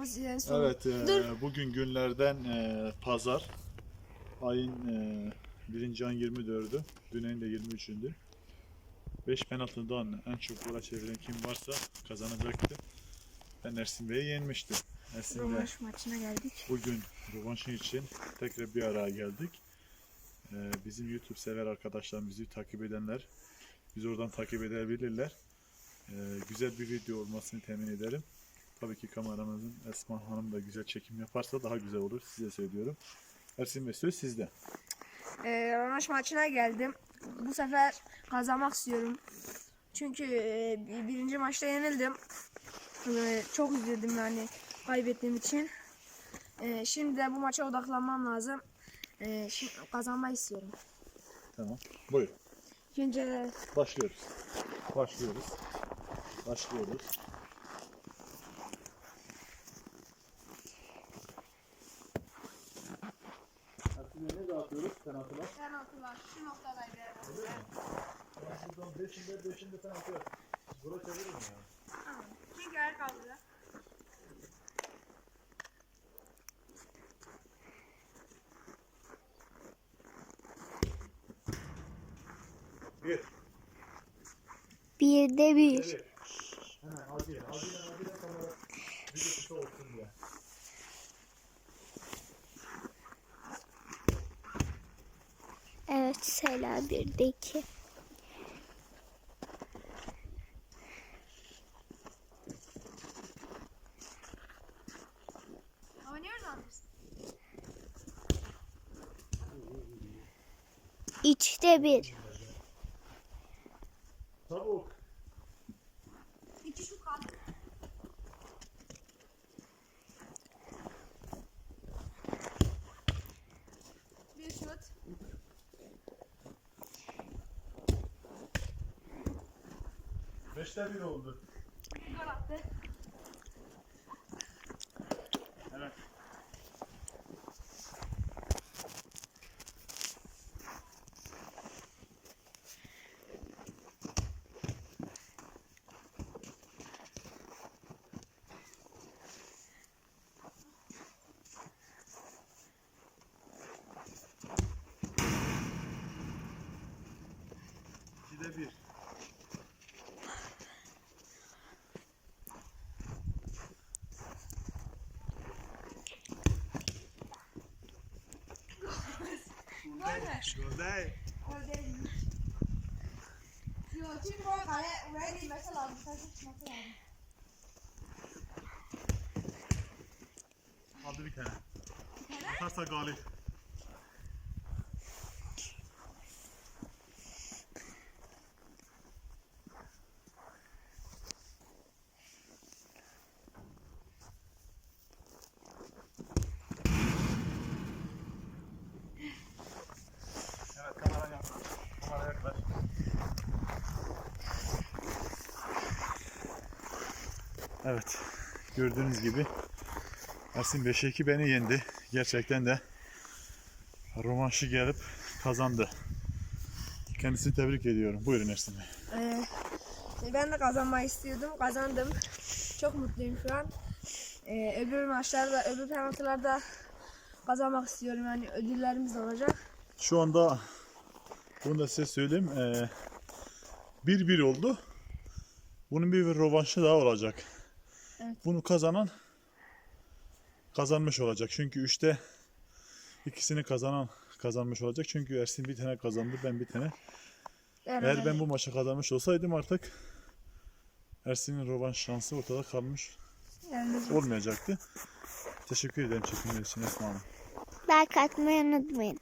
O sizin sonu. Evet, e, Dur. bugün günlerden e, pazar. Ayın e, birinci ayın 24'ü. Dün ayın da 23'ündü. 5 penaltıdan en çok gol çeviren kim varsa kazanacaktı. Ben Ersin Bey'i yenmiştim. Ersin Rövanş maçına geldik. bugün rövanşı için tekrar bir araya geldik. E, bizim YouTube sever arkadaşlar, bizi takip edenler bizi oradan takip edebilirler. E, güzel bir video olmasını temin ederim. Tabii ki kameramızın Esma Hanım da güzel çekim yaparsa daha güzel olur. Size söylüyorum. Ersin Bey söz sizde. Ee, rövanş maçına geldim. Bu sefer kazanmak istiyorum. Çünkü e, bir- birinci maçta yenildim. Ee, çok üzüldüm yani kaybettiğim için. Ee, şimdi de bu maça odaklanmam lazım. Ee, şimdi kazanmayı istiyorum. Tamam. Buyur. Önce Başlıyoruz. Başlıyoruz. Başlıyoruz. Ersin Bey ne dağıtıyoruz penaltılar? penaltılar şu noktadaydı. Şuradan 5'inde 5'inde penaltı. Bura çeviririm ya. Çünkü el kaldı. Bir. Birde bir. Hemen acilen, acilen, Sela birde iki. Oynuyoruz Andres. İçte bir. Çabuk. Beşte bir oldu. Gol attı. Aldı bir tane. Atarsa galip. Evet. Gördüğünüz gibi Ersin 5'e 2 beni yendi. Gerçekten de romanşı gelip kazandı. Kendisini tebrik ediyorum. Buyurun Ersin Bey. Ee, ben de kazanmayı istiyordum. Kazandım. Çok mutluyum şu an. Ee, öbür maçlarda, öbür penaltılarda kazanmak istiyorum. Yani ödüllerimiz olacak. Şu anda bunu da size söyleyeyim. 1-1 oldu. Bunun bir rövanşı daha olacak. Evet. Bunu kazanan kazanmış olacak. Çünkü 3'te ikisini kazanan kazanmış olacak. Çünkü Ersin bir tane kazandı, ben bir tane. Yani Eğer ben bu maçı kazanmış olsaydım artık Ersin'in rövanş şansı ortada kalmış yani olmayacaktı. Teşekkür ederim çekimler için Esma Hanım. Like atmayı unutmayın.